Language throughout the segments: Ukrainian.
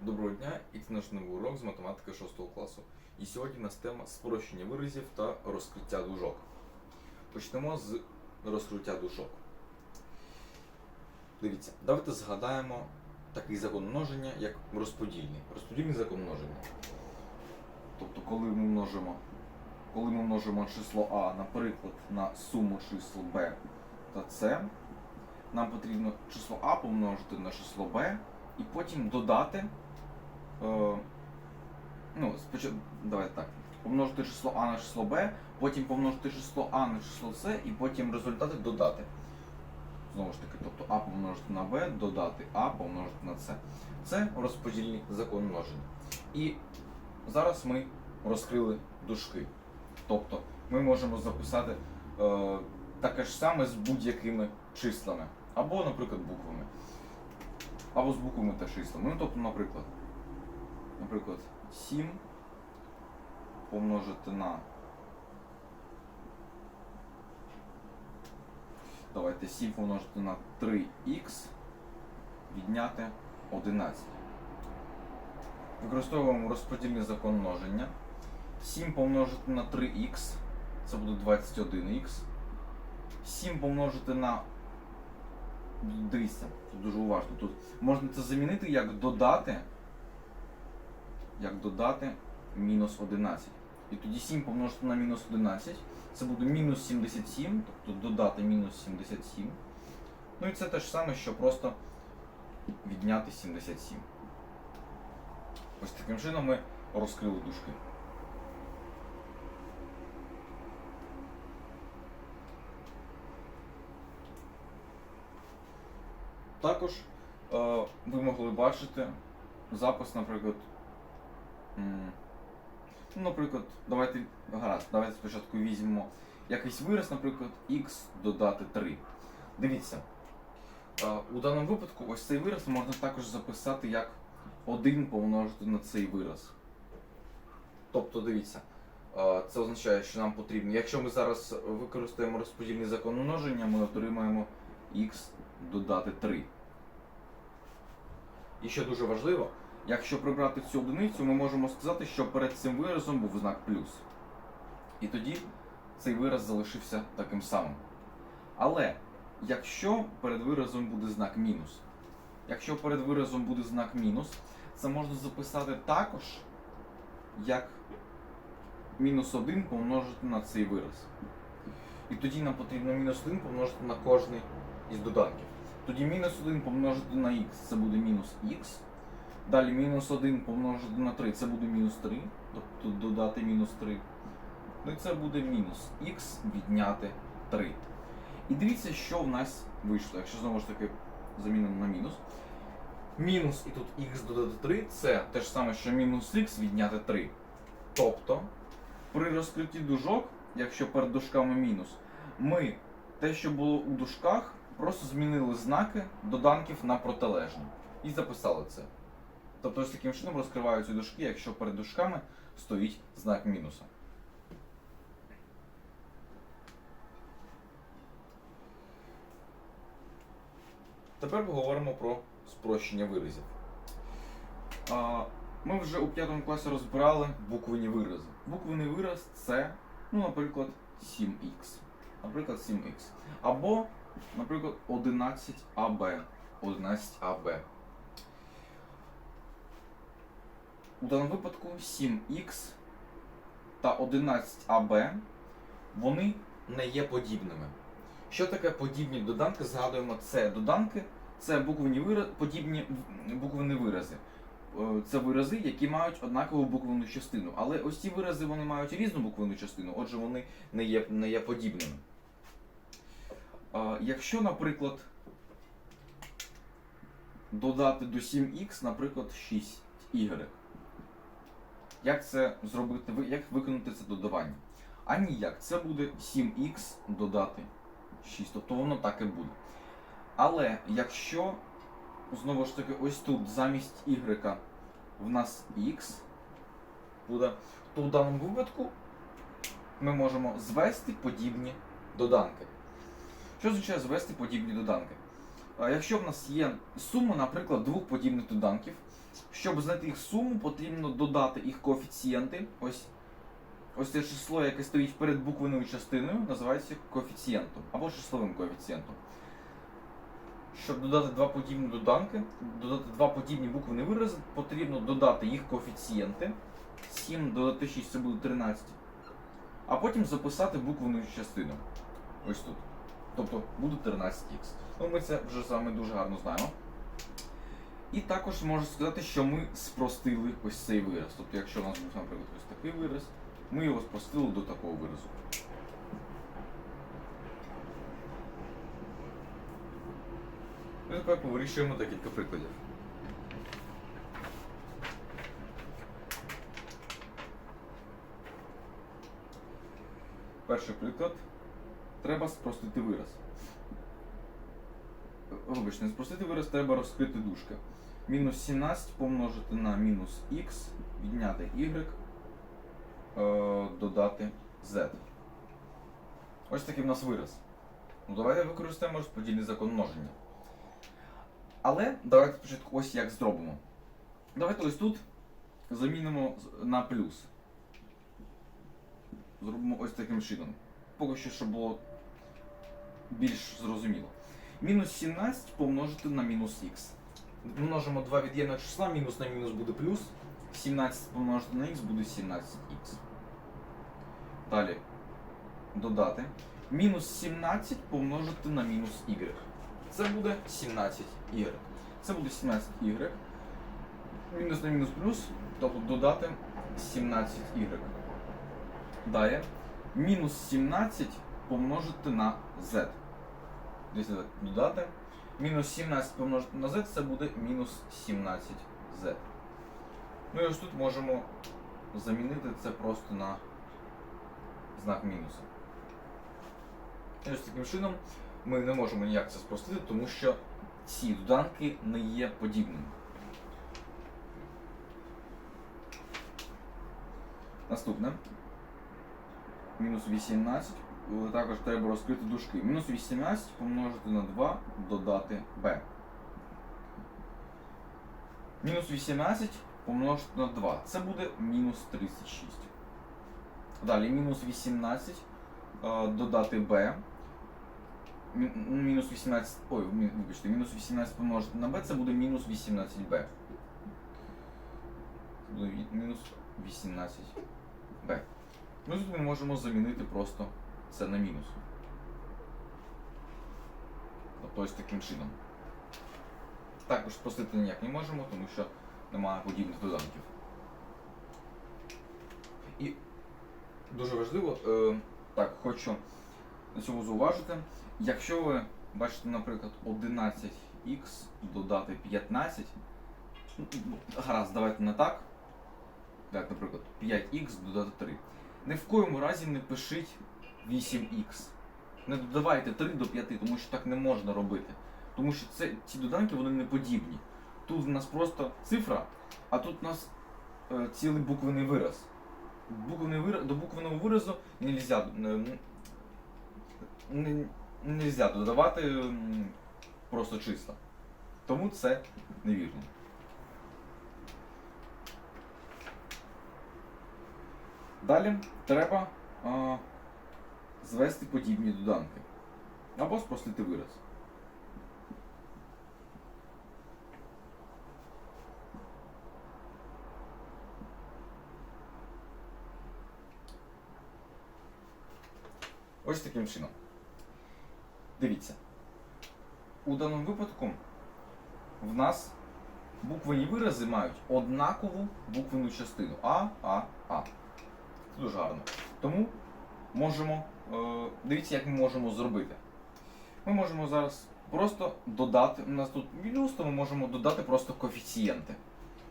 Доброго дня, і це наш новий урок з математики 6 класу. І сьогодні у нас тема спрощення виразів та розкриття дужок. Почнемо з розкриття дужок. Дивіться, давайте згадаємо такий закон множення, як розподільний. Розподільний закон множення. Тобто, коли ми множимо, коли ми множимо число А, наприклад, на суму чисел Б та С, нам потрібно число А помножити на число Б і потім додати. Е, ну, спочатку, давайте так. Помножити число А на число Б, потім помножити число А на число С, і потім результати додати. Знову ж таки, тобто А помножити на Б, додати А помножити на С. Це розподільний закон множення. І зараз ми розкрили дужки. Тобто ми можемо записати е, таке ж саме з будь-якими числами. Або, наприклад, буквами. Або з буквами та числами. Ну, тобто, наприклад, наприклад, 7 помножити на. Давайте 7 помножити на 3х відняти 11. Використовуємо розподільний закон множення. 7 помножити на 3х, це буде 21х. 7 помножити на. Дивіться, тут дуже уважно. Тут можна це замінити як додати. Як додати мінус 11. І тоді 7 помножити на мінус 11. Це буде мінус 77, тобто додати мінус 77. Ну і це те ж саме, що просто відняти 77. Ось таким чином ми розкрили дужки. Також е, ви могли бачити запис, наприклад. Ну, наприклад, давайте гаразд, давайте спочатку візьмемо якийсь вираз, наприклад, x додати 3. Дивіться, е, у даному випадку ось цей вираз можна також записати як 1 помножити на цей вираз. Тобто, дивіться, е, це означає, що нам потрібно. Якщо ми зараз використаємо розподільний закон множення, ми отримаємо x додати 3. І що дуже важливо, якщо прибрати цю одиницю, ми можемо сказати, що перед цим виразом був знак плюс. І тоді цей вираз залишився таким самим. Але якщо перед виразом буде знак мінус, якщо перед виразом буде знак мінус, це можна записати також як мінус 1 помножити на цей вираз. І тоді нам потрібно мінус 1 помножити на кожний із доданків. Тоді мінус 1 помножити на х це буде мінус х. Далі мінус 1 помножити на 3 це буде мінус 3, тобто додати мінус 3. Ну і це буде мінус х відняти 3. І дивіться, що в нас вийшло, якщо знову ж таки замінимо на мінус. Мінус і тут х додати 3 це те ж саме, що мінус х відняти 3. Тобто, при розкритті дужок, якщо перед дужками мінус, ми те, що було у дужках, просто змінили знаки доданків на протилежні. І записали це. Тобто ось таким чином розкриваються дужки, якщо перед дужками стоїть знак мінуса. Тепер поговоримо про спрощення виразів. Ми вже у п'ятому класі розбирали буквені вирази. Буквений вираз це, ну, наприклад, 7х. Наприклад, 7х. Або, наприклад, 11аб. 11аб. У даному випадку 7х та 11аб вони не є подібними. Що таке подібні доданки? Згадуємо, це доданки, це буквені вирази, подібні буквені вирази. Е, Це вирази, які мають однакову буквену частину. Але ось ці вирази вони мають різну буквену частину, отже, вони не є, не є подібними. Якщо, наприклад, додати до 7х, наприклад, 6y. Як це зробити? Як виконати це додавання? А ніяк. Це буде 7х додати 6. Тобто воно так і буде. Але якщо, знову ж таки, ось тут замість y в нас x буде, то в даному випадку ми можемо звести подібні доданки. Що означає звести подібні доданки? Якщо в нас є сума, наприклад, двох подібних доданків, щоб знайти їх суму, потрібно додати їх коефіцієнти. Ось, ось це число, яке стоїть перед буквеною частиною, називається коефіцієнтом або числовим коефіцієнтом. Щоб додати два подібні доданки, додати два подібні буквені вирази, потрібно додати їх коефіцієнти. 7 додати 6 це буде 13. А потім записати буквену частину. Ось тут. Тобто буде 13х. Ну, ми це вже з вами дуже гарно знаємо. І також можу сказати, що ми спростили ось цей вираз. Тобто, якщо у нас був, наприклад, ось такий вираз, ми його спростили до такого виразу. І тепер повирішуємо декілька прикладів. Перший приклад. Треба спростити вираз. Вибачте, не спростити вираз, треба розкрити дужки. Мінус 17 помножити на мінус х, відняти y, е, додати z. Ось такий в нас вираз. Ну, давайте використаємо розподільний закон множення. Але давайте спочатку ось як зробимо. Давайте ось тут замінимо на плюс. Зробимо ось таким чином. Поки що, щоб було більш зрозуміло. Мінус 17 помножити на мінус х. Множимо два від'ємних числа, мінус на мінус буде плюс. 17 помножити на х буде 17х. Далі додати. Мінус 17 помножити на мінус y. Це буде 17y. Це буде 17y. Мінус на мінус плюс, тобто додати 17y. Далі. Мінус 17 помножити на z. Десь додати. Мінус 17 помножити на z це буде мінус 17z. Ну і ось тут можемо замінити це просто на знак мінуса. І ось таким чином ми не можемо ніяк це спростити, тому що ці доданки не є подібними. Наступне. Мінус 18. Також треба розкрити дужки. Мінус 18 помножити на 2, додати b. Мінус 18 помножити на 2. Це буде мінус 36. Далі мінус 18 е, додати b. Ну, Мінус 18. Ой, вибачте, мінус 18 помножити на b, це буде мінус 18b. Це буде мінус 18b. Ну тут ми можемо замінити просто це на мінус. Тобто ось таким чином. Також спростити ніяк не можемо, тому що немає подібних доданків. І дуже важливо, е, так, хочу на цьому зауважити. Якщо ви бачите, наприклад, 11х додати 15, ну, гаразд, давайте не так. Так, наприклад, 5х додати 3. Ні в коєму разі не пишіть 8х. Не додавайте 3 до 5, тому що так не можна робити. Тому що це, ці доданки вони не подібні. Тут в нас просто цифра, а тут у нас е, цілий буквений вираз. Буквений вираз до буквеного виразу нельзя, е, не, нельзя додавати просто числа. Тому це невірно. Далі треба а, звести подібні доданки. Або спростити вираз. Ось таким чином. Дивіться. У даному випадку в нас буквені вирази мають однакову буквену частину А, А, А. Це дуже гарно. Тому можемо. Е, дивіться, як ми можемо зробити. Ми можемо зараз просто додати. У нас тут мінус, то ми можемо додати просто коефіцієнти.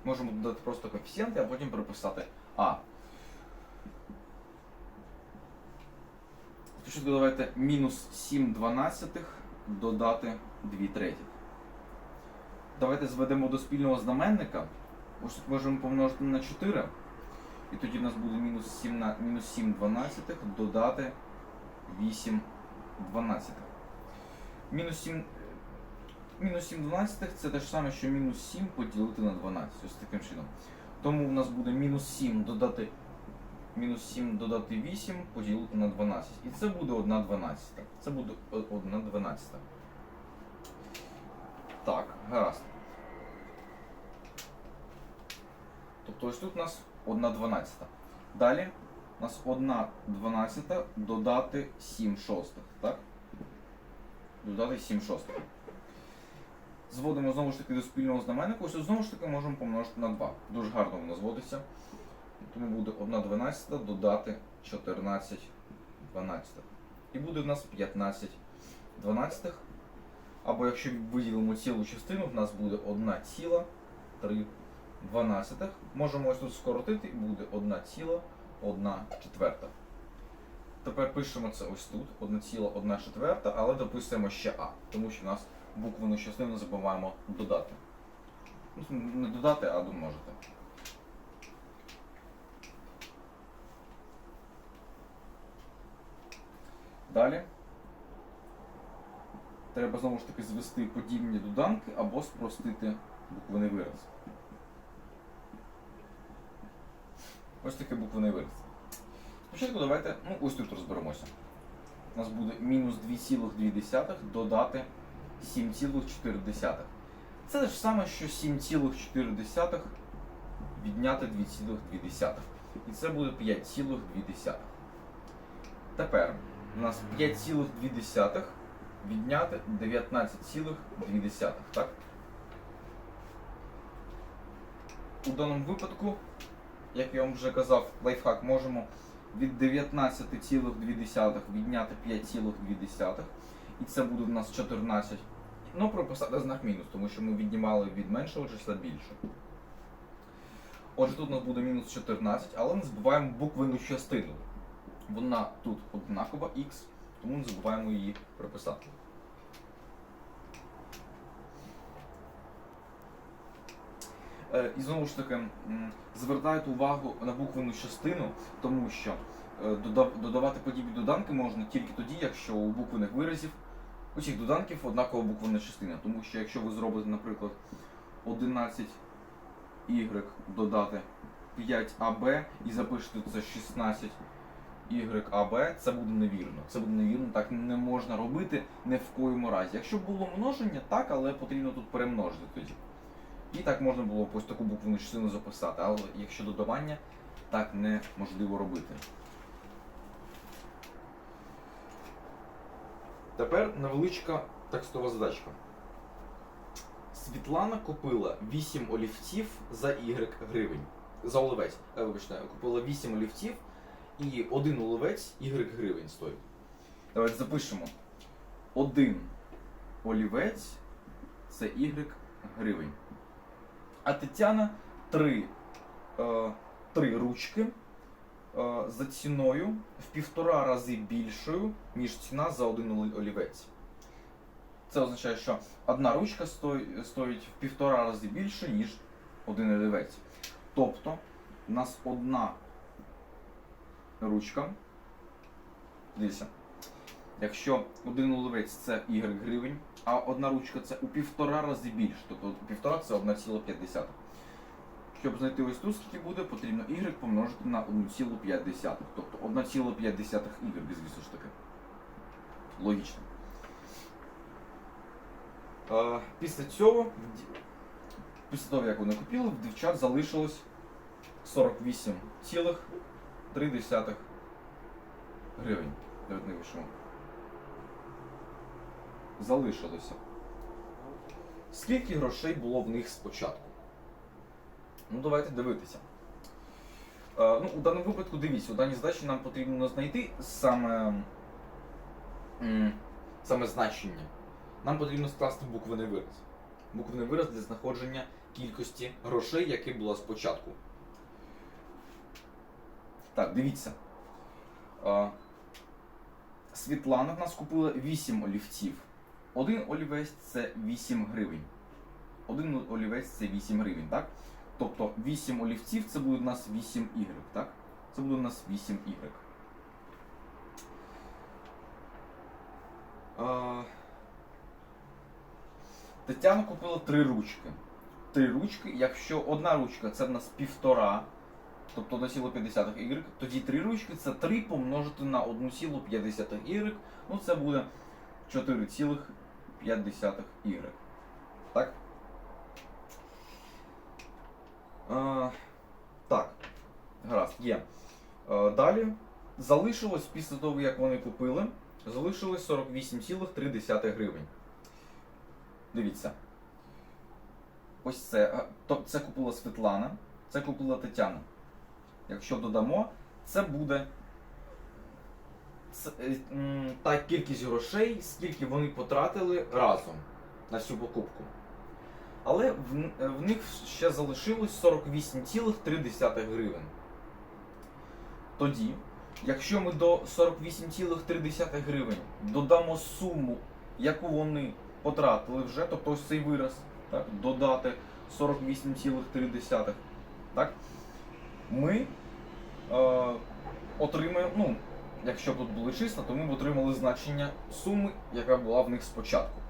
Можемо додати просто коефіцієнти, а потім переписати А. Спочатку давайте мінус 7 дванадцятих додати 2 третіх. Давайте зведемо до спільного знаменника. Ось можемо помножити на 4. І тоді в нас буде мінус 7, мінус 7 дванадцятих додати 8 дванадцятих. Мінус 7. мінус 7 дванадцятих це те ж саме, що мінус 7 поділити на 12. Ось таким чином. Тому в нас буде мінус 7 додати мінус 7 додати 8 поділити на 12. І це буде 1 дванадцята. Це буде 1 дванадцята. Так, гаразд. Тобто ось тут у нас 1 дванадцята. Далі у нас 1 дванадцята додати 7 шостих, так? Додати 7 шостих. Зводимо знову ж таки до спільного знаменника. Ось знову ж таки можемо помножити на 2. Дуже гарно воно зводиться. Тому буде 1 дванадцята додати 14 дванадцятих. І буде в нас 15 дванадцятих. Або якщо виділимо цілу частину, в нас буде 1 ціла 3 дванадцятих. Можемо ось тут скоротити і буде 1 ціла 1 четверта. Тепер пишемо це ось тут, 1 ціла 1 четверта, але дописуємо ще А, тому що в нас буквену частину забуваємо додати. Ну, Не додати, а домножити. Далі. Треба знову ж таки звести подібні доданки або спростити буквений вираз. Ось таке буквений вираз. Спочатку давайте, ну ось тут розберемося. У нас буде мінус 2,2 додати 7,4. Це те ж саме, що 7,4 відняти 2,2. І це буде 5,2. Тепер у нас 5,2 відняти 19,2. Так? У даному випадку, як я вам вже казав, лайфхак можемо від 19,2 відняти 5,2. І це буде у нас 14. Ну, прописати знак мінус, тому що ми віднімали від меншого числа більше. Отже, тут у нас буде мінус 14, але не забуваємо буквену частину. Вона тут однакова х, тому не забуваємо її приписати. І знову ж таки, звертайте увагу на буквену частину, тому що е, додавати подібні доданки можна тільки тоді, якщо у буквених виразів у цих доданків однакова буквена частина. Тому що якщо ви зробите, наприклад, 11y додати 5ab і запишете це 16 YAB, це буде невірно. Це буде невірно, так не можна робити ні в коєму разі. Якщо було множення, так, але потрібно тут перемножити тоді. І так можна було ось таку буквену частину записати, але якщо додавання, так неможливо робити. Тепер невеличка текстова задачка. Світлана купила 8 олівців за Y гривень. За оливець. Е, вибачте, купила 8 олівців і один олівець Y гривень стоїть. Давайте запишемо. Один олівець це Y гривень. А Тетяна три, е, три ручки е, за ціною в півтора рази більшою, ніж ціна за один олівець. Це означає, що одна ручка стої- стоїть в півтора рази більше, ніж один олівець. Тобто, у нас одна ручка. Дивіться. Якщо один олівець це Y гривень, а одна ручка це у півтора рази більше. Тобто півтора це 1,5. Щоб знайти ось тут, скільки буде, потрібно Y помножити на 1,5. Тобто 1,5 Y, звісно ж таки. Логічно. Після цього, після того, як вони купили, в дівчат залишилось 48,3 гривень. Давайте не. Залишилося. Скільки грошей було в них спочатку? Ну, давайте дивитися. Е, ну, у даному випадку дивіться, у даній задачі нам потрібно знайти саме, саме значення. Нам потрібно скласти буквений вираз. Буквений вираз для знаходження кількості грошей, які було спочатку. Так, дивіться. Е, Світлана в нас купила 8 олівців. Один олівець це 8 гривень. Один олівець це 8 гривень, так? Тобто 8 олівців це буде у нас 8 y, так? Це буде у нас 8 y. Тетяна купила три ручки. Три ручки, якщо одна ручка це в нас півтора, тобто 1,5 y, тоді три ручки це 3 помножити на 1,5 y, ну це буде 4,5 y. Так? Е, так, гаразд, є. Е, далі залишилось після того, як вони купили, залишилось 48,3 гривень. Дивіться. Ось це. е, це купила Світлана, це купила Тетяна. Якщо додамо, це буде та кількість грошей, скільки вони потратили разом на цю покупку. Але в, е, в них ще залишилось 48,3 гривень. Тоді, якщо ми до 48,3 гривень додамо суму, яку вони потратили вже, тобто ось цей вираз, так, додати 48,3, так, ми е, отримаємо, ну, якщо б тут були числа, то ми б отримали значення суми, яка була в них спочатку.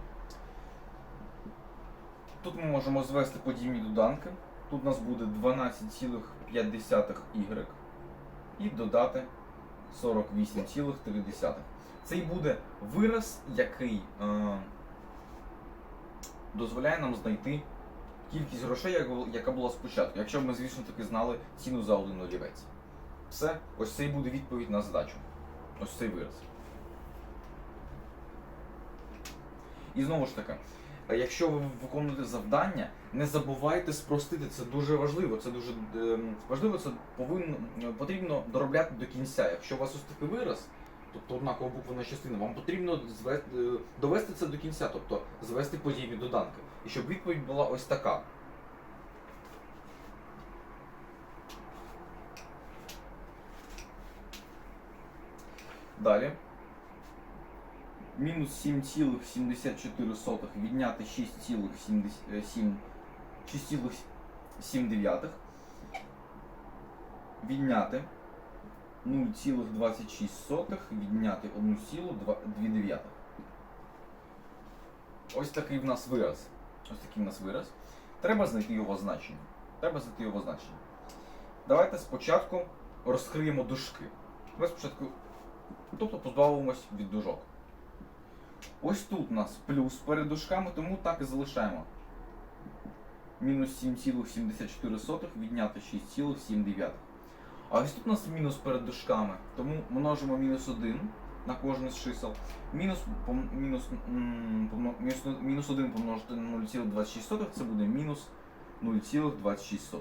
Тут ми можемо звести подібні доданки. Тут у нас буде 12,5 y і додати 48,3. Це і буде вираз, який е, дозволяє нам знайти кількість грошей, яка була спочатку, якщо б ми, звісно, таки знали ціну за один олівець. Все, ось це і буде відповідь на задачу. Ось цей вираз. І знову ж таки, е, якщо ви виконуєте завдання, не забувайте спростити. Це дуже важливо. Це дуже ем, важливо, це повинно е, потрібно доробляти до кінця. Якщо у вас ось такий вираз, тобто однакова буквена частина, вам потрібно е, довести це до кінця, тобто звести подібні доданки. І щоб відповідь була ось така. Далі. Мінус 7,74 відняти 6,7 6,7 відняти 0,26 відняти 1,2. Ось такий в нас вираз. Ось такий в нас вираз. Треба знайти його значення. Треба знайти його значення. Давайте спочатку розкриємо дужки. Ми спочатку, тобто позбавимось від дужок. Ось тут у нас плюс перед дужками, тому так і залишаємо. Мінус 7,74 відняти 6,7. А ось тут у нас мінус перед дужками, тому множимо мінус 1 на кожне з чисел. Мінус, мінус, мінус, мінус 1 помножити на 0,26 це буде мінус 0,26.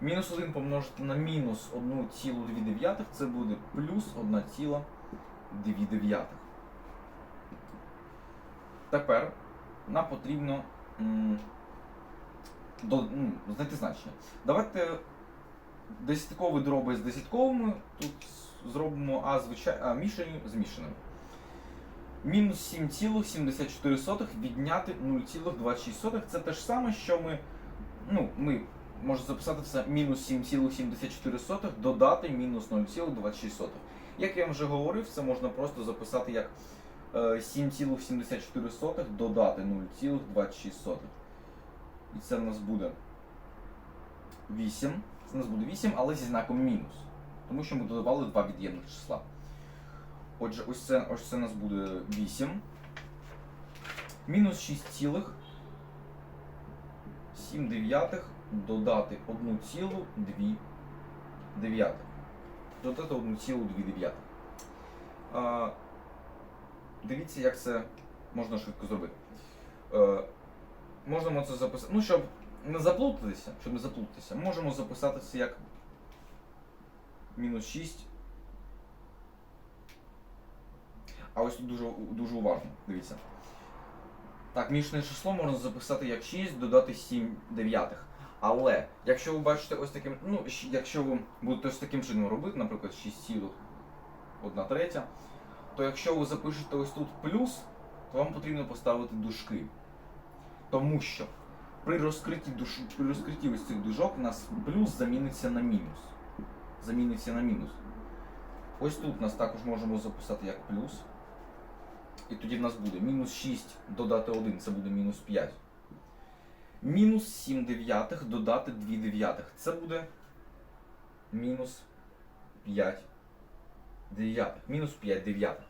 Мінус 1 помножити на мінус 1,2 це буде плюс 1,2. Тепер нам потрібно до, ну, знайти значення. Давайте десяткові дроби з десятковими тут зробимо а, звичай... а мішані з мішаними. Мінус 7,74 відняти 0,26 це те ж саме, що ми. Ну, ми можемо записати це мінус 7,74 додати мінус 0,26. Як я вам вже говорив, це можна просто записати як е, 7,74 додати 0,26. І це в нас буде 8. Це в нас буде 8, але зі знаком мінус. Тому що ми додавали два від'ємних числа. Отже, ось це, ось це у нас буде 8. Мінус 6,7 дев'ятих додати 1,2 дев'ятих. Додати 1,2 дев'ятих. Дивіться, як це можна швидко зробити. Е, можемо це записати. Ну, щоб не заплутатися, щоб не заплутатися, можемо записати це як мінус 6. А ось тут дуже, дуже уважно, дивіться. Так, мішане число можна записати як 6, додати 7 дев'ятих. Але якщо ви бачите ось таким, ну, якщо ви будете ось таким чином робити, наприклад, 6,1 третя, то якщо ви запишете ось тут плюс, то вам потрібно поставити дужки. Тому що при розкритті, душ... при розкритті ось цих дужок у нас плюс заміниться на мінус. Заміниться на мінус. Ось тут нас також можемо записати як плюс. І тоді в нас буде мінус 6 додати 1, це буде мінус 5. Мінус 7 дев'ятих додати 2 дев'ятих. Це буде мінус 5 дев'ятих. Мінус 5 дев'ятих.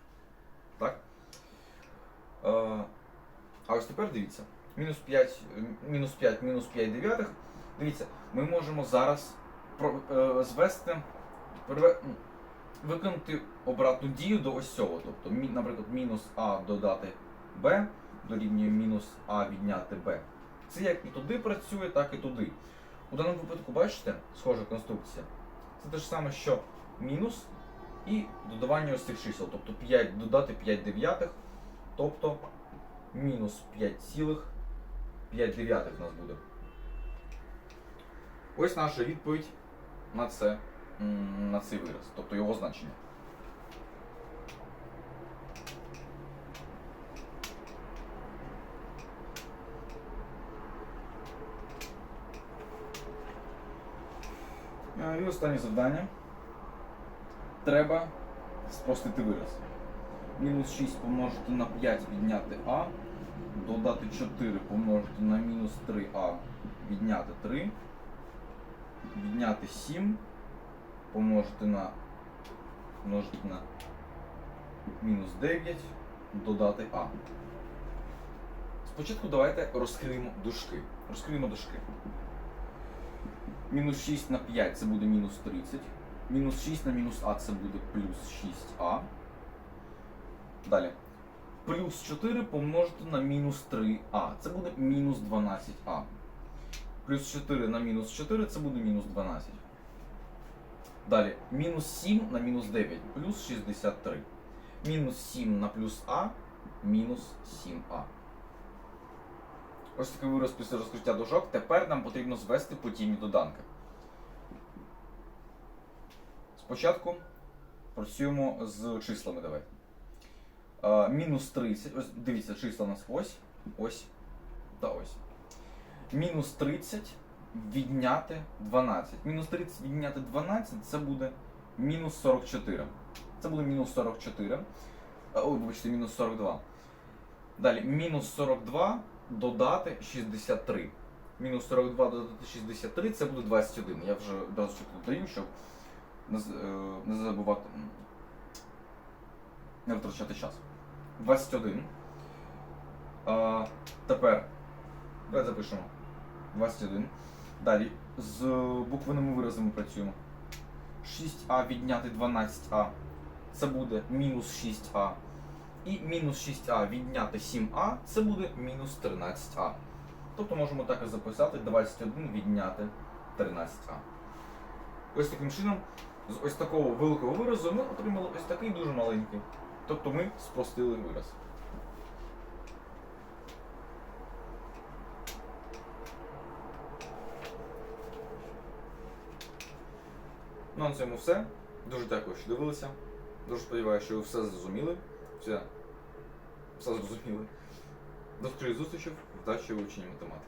Так? Е, а ось тепер дивіться. Мінус 5, е, мінус 5, мінус 5 дев'ятих. Дивіться, ми можемо зараз е, звести, виконати обратну дію до ось цього. Тобто, наприклад, мінус А додати Б дорівнює мінус А відняти Б. Це як і туди працює, так і туди. У даному випадку, бачите, схожа конструкція. Це те ж саме, що мінус і додавання ось цих чисел. Тобто 5 додати 5 дев'ятих, тобто мінус 5,5 дев'ятих у нас буде. Ось наша відповідь на це, на цей вираз, тобто його значення. Е, І останнє завдання. Треба спростити вираз. Мінус 6 помножити на 5 відняти А, додати 4 помножити на мінус 3а відняти 3, відняти 7, помножити на помножити на мінус 9, додати А. Спочатку давайте розкриємо дужки. Розкриємо дужки. Мінус 6 на 5 це буде мінус 30. Мінус 6 на мінус А це буде плюс 6а. Далі. Плюс 4 помножити на мінус 3а. Це буде мінус 12а. Плюс 4 на мінус 4 це буде мінус 12. Далі. Мінус 7 на мінус 9 плюс 63. Мінус 7 на плюс А мінус 7а. Ось такий вираз після розкриття дужок. Тепер нам потрібно звести подібні доданки. Спочатку працюємо з числами. Давайте. Е, мінус 30. Ось дивіться, числа у нас ось, ось та ось. Мінус 30 відняти 12. Мінус 30 відняти 12 це буде мінус 44. Це буде мінус 44. Е, Ой, вибачте, мінус 42. Далі, мінус 42 додати 63. Мінус 42 додати 63 це буде 21. Я вже одразу додаю, щоб не, е, забувати, не витрачати час. 21. А, тепер давайте запишемо 21. Далі з буквеними виразами працюємо. 6а відняти 12а. Це буде мінус 6а. І мінус 6а відняти 7а це буде мінус 13а. Тобто можемо так і записати 21 відняти 13а. Ось таким чином, з ось такого великого виразу ми отримали ось такий дуже маленький. Тобто ми спростили вираз. Ну, на цьому все. Дуже дякую, що дивилися. Дуже сподіваюся, що ви все зрозуміли. Все, все зрозуміли. До скорої зустрічі в вдачі вивченні математики.